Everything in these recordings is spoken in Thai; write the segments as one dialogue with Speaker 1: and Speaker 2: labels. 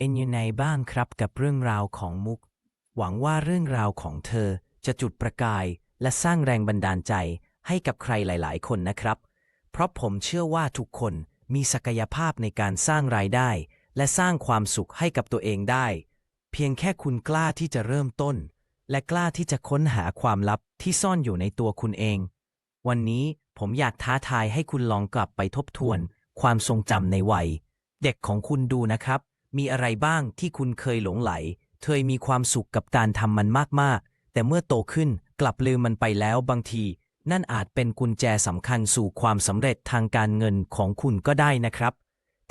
Speaker 1: เอ็นยู่ในบ้างครับกับเรื่องราวของมุก หวังว่าเรื่องราวของเธอจะจุดประกาย และสร้างแรงบันดาลใจให้กับใครหลาย ๆ คนนะครับ เพราะผมเชื่อว่าทุกคนมีศักยภาพในการสร้างรายได้ และสร้างความสุขให้กับตัวเองได้ เพียงแค่คุณกล้าที่จะเริ่มต้น และกล้าที่จะค้นหาความลับที่ซ่อนอยู่ในตัวคุณเอง วันนี้ผมอยากท้าทายให้คุณลองกลับไปทบทวน ความทรงจำในวัย เด็กของคุณดูนะครับ มีอะไรบ้างที่คุณเคยหลงไหล เคยมีความสุขกับการทำมันมากๆ แต่เมื่อโตขึ้นกลับลืมมันไปแล้วบางที นั่นอาจเป็นกุญแจสำคัญสู่ความสำเร็จทางการเงินของคุณก็ได้นะครับ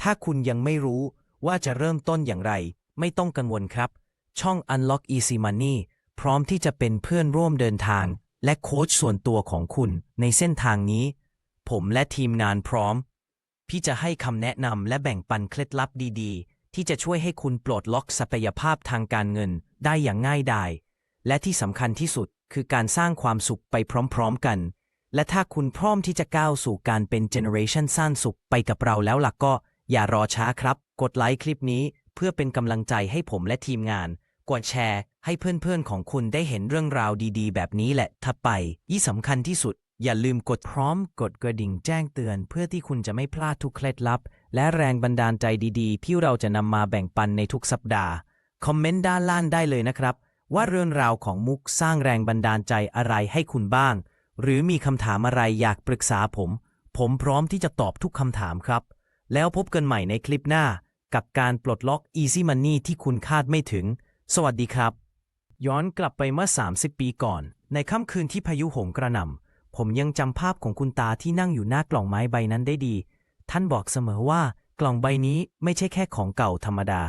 Speaker 1: ถ้าคุณยังไม่รู้ว่าจะเริ่มต้นอย่างไร ไม่ต้องกังวลครับ ช่อง Unlock Easy Money พร้อมที่จะเป็นเพื่อนร่วมเดินทาง และโค้ชส่วนตัวของคุณในเส้นทางนี้ ผมและทีมงานพร้อมพี่จะให้คำแนะนำและแบ่งปันเคล็ดลับดีๆ ที่จะช่วยให้คุณปลดล็อกศักยภาพทางการเงินได้อย่างง่ายดาย และที่สำคัญที่สุดคือการสร้างความสุขไปพร้อมๆกัน และถ้าคุณพร้อมที่จะก้าวสู่การเป็นเจเนอเรชันสร้างสุขไปกับเราแล้วล่ะก็อย่ารอช้าครับ กดไลค์คลิปนี้เพื่อเป็นกำลังใจให้ผมและทีมงาน กดแชร์ ให้เพื่อนๆของคุณได้เห็นเรื่องราวดีๆ แบบนี้แหละถ้าไปยี่สำคัญที่สุด อย่าลืมกดพร้อมกดกระดิ่งแจ้งเตือน เพื่อที่คุณจะไม่พลาดทุกเคล็ดลับ และแรงบันดาลใจดีๆ ที่เราจะนำมาแบ่งปันในทุกสัปดาห์ คอมเมนต์ด้านล่างได้เลยนะครับ ว่าเรื่องราวของมุกสร้างแรงบันดาลใจอะไรให้คุณบ้าง หรือมีคำถามอะไรอยากปรึกษาผม ผมพร้อมที่จะตอบทุกคำถามครับ แล้วพบกันใหม่ในคลิปหน้า กับการปลดล็อก Easy Money ที่คุณคาดไม่ถึง สวัสดีครับ ย้อนกลับไปเมื่อ 30 ปีก่อน ในค่ำคืนที่พายุโหมกระหน่ำ ผมยังจำภาพของคุณตาที่นั่งอยู่หน้ากล่องไม้ใบนั้นได้ดี ท่านบอกเสมอว่ากล่องใบนี้ไม่ใช่แค่ของเก่าธรรมดา